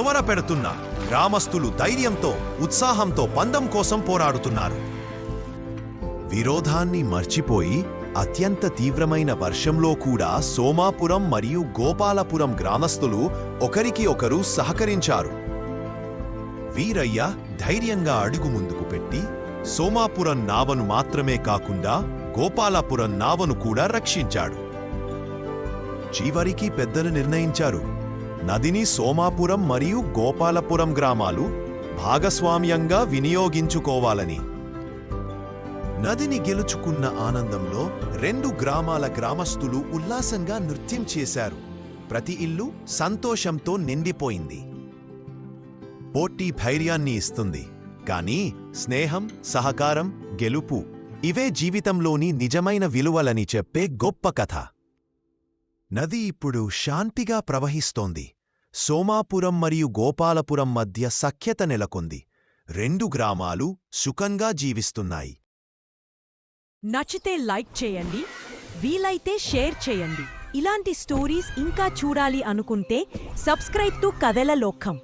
కవర పెడుతున్న గ్రామస్తులు ధైర్యంతో ఉత్సాహంతో పందం కోసం పోరాడుతున్నారు. విరోధాన్ని మర్చిపోయి అత్యంత తీవ్రమైన వర్షంలో కూడా సోమాపురం మరియు గోపాలపురం గ్రామస్తులు ఒకరికి ఒకరు సహకరించారు. వీరయ్య ధైర్యంగా అడుగు ముందుకు పెట్టి సోమాపురం నావను మాత్రమే కాకుండా గోపాలపురం నావను కూడా రక్షించాడు. చివరికి పెద్దలు నిర్ణయించారు. నదిని సోమాపురం మరియు గోపాలపురం గ్రామాలు భాగస్వామ్యంగా వినియోగించుకోవాలని. నదిని గెలుచుకున్న ఆనందంలో రెండు గ్రామాల గ్రామస్తులు ఉల్లాసంగా నృత్యం చేశారు. ప్రతి ఇల్లు సంతోషంతో నిండిపోయింది. పోటీ ధైర్యాన్ని ఇస్తుంది. కానీ స్నేహం సహకారం గెలుపు ఇవే జీవితంలోని నిజమైన విలువలని చెప్పే గొప్ప కథ. నది ఇప్పుడు శాంతిగా ప్రవహిస్తోంది. సోమాపురం మరియు గోపాలపురం మధ్య సఖ్యత నెలకొంది. రెండు గ్రామాలు సుఖంగా జీవిస్తున్నాయి. నచ్చితే లైక్ చేయండి వీలైతే షేర్ చేయండి. ఇలాంటి స్టోరీస్ ఇంకా చూడాలి అనుకుంటే సబ్స్క్రైబ్ టు కథల లోకం